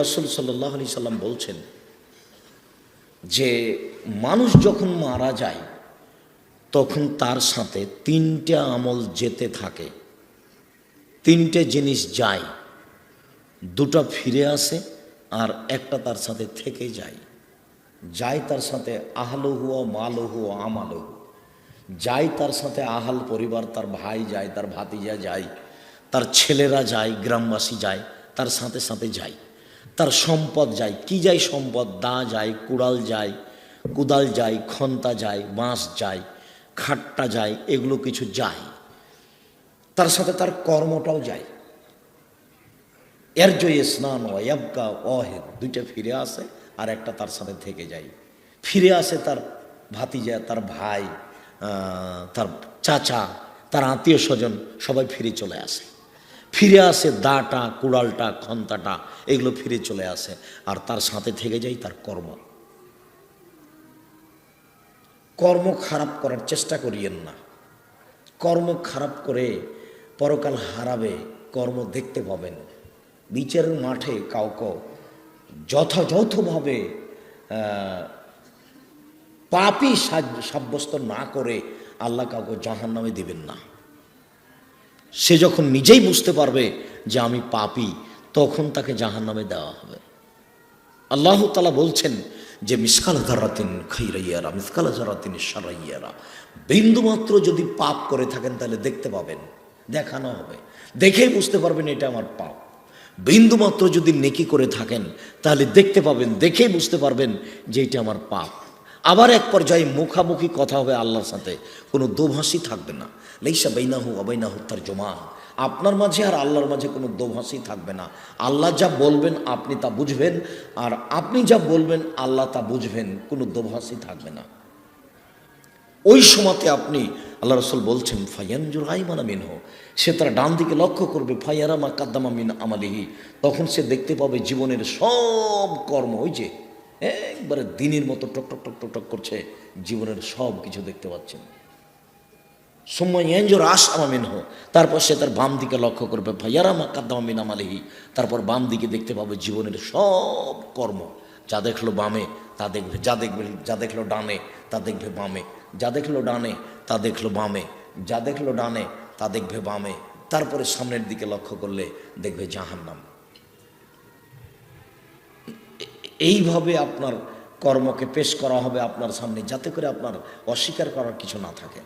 রসুল সাল্লাহ আলি সাল্লাম বলছেন যে মানুষ যখন মারা যায়, তখন তার সাথে তিনটে আমল যেতে থাকে। তিনটে জিনিস যায়, দুটো ফিরে আসে আর একটা তার সাথে থেকে যায়। যায় তার সাথে আহলহু ও মালহু ও আমালহু যায় তার সাথে আহাল পরিবার, তার ভাই যায়, তার ভাতিজা যায়, তার ছেলেরা যায়, গ্রামবাসী যায়, তার সাথে সাথে যায়। তার সম্পদ যায়। কি যায় সম্পদ? দা যায়, কুড়াল যায়, কুদাল যায়, খন্তা যায়, বাঁশ যায়, খাট্টা যায়, এগুলো কিছু যায়। তার সাথে তার কর্মটাও যায়। এর জয় স্নান ওয়াবকা অহেদ দুইটা ফিরে আসে আর একটা তার সাথে থেকে যায়। ফিরে আসে তার ভাতিজা, তার ভাই তার চাচা, তার আত্মীয় স্বজন, সবাই ফিরে চলে আসে। ফিরে আসে দাটা, কুড়ালটা, খন্তাটা, এগুলো ফিরে চলে আসে। আর তার সাথে থেকে যায় তার কর্ম। কর্ম খারাপ করার চেষ্টা করিয়েন না। কর্ম খারাপ করে পরকাল হারাবে, কর্ম দেখতে পাবেন। বিচারের মাঠে কাউকে যথাযথভাবে পাপই সাব্যস্ত না করে আল্লাহ কাউকে জাহান নামে দিবেন না। সে যখন নিজেই বুঝতে পারবে যে আমি পাপি, তখন তাকে জাহান নামে দেওয়া হবে। আল্লাহ তালা বলছেন যে, মিসকাল ধারাতিন খাইরাইয়ারা, মিসকাল ধারাতিন সারাইয়ারা বিন্দুমাত্র যদি পাপ করে থাকেন, তাহলে দেখতে পাবেন, দেখানো হবে। দেখেই বুঝতে পারবেন এটা আমার পাপ। বিন্দুমাত্র যদি নেকি করে থাকেন, তাহলে দেখতে পাবেন, দেখেই বুঝতে পারবেন যে এটা আমার পাপ। আবার এক পর্যায়ে মুখামুখি কথা হবে আল্লাহর সাথে। কোনো দোভাষী থাকবে না। লেইসা বেইনাহু অবৈনাহু তার জমা আপনার মাঝে আর আল্লাহর মাঝে কোনো দোভাষী থাকবে না। আল্লাহ যা বলবেন আপনি তা বুঝবেন, আর আপনি যা বলবেন আল্লাহ তা বুঝবেন, কোনো দোভাষী থাকবে না। ওই সময়তে আপনি, আল্লাহ রসুল বলছেন ফাইয়ানজুর আইমানা মিনহ। সে তার ডান দিকে লক্ষ্য করবে, ফাইয়ারা মা কাদ্দামা মিন আমালিহি। তখন সে দেখতে পাবে জীবনের সব কর্ম, ওই যে একবারে দিনের মতো টক টক টক টক করছে জীবনের সব কিছু দেখতে পাচ্ছেন। সময় এঞ্জোর আস আমামিন হো তারপর সে তার বাম দিকে লক্ষ্য করবে ভাইয়ারা মা কাদ্দামা মিন আমালিহি, তারপর বাম দিকে দেখতে পাবে জীবনের সব কর্ম, যা দেখল বামে, তা দেখবে, যা দেখবে, যা দেখল ডানে, তা দেখবে বামে, যা দেখল ডানে, তা দেখল বামে, যা দেখল ডানে, তা দেখবে বামে, তারপরে সামনের দিকে লক্ষ্য করলে দেখবে জাহান্নাম। এইভাবে আপনার কর্মকে পেশ করা হবে আপনার সামনে, যাতে করে আপনার অস্বীকার করার কিছু না থাকে।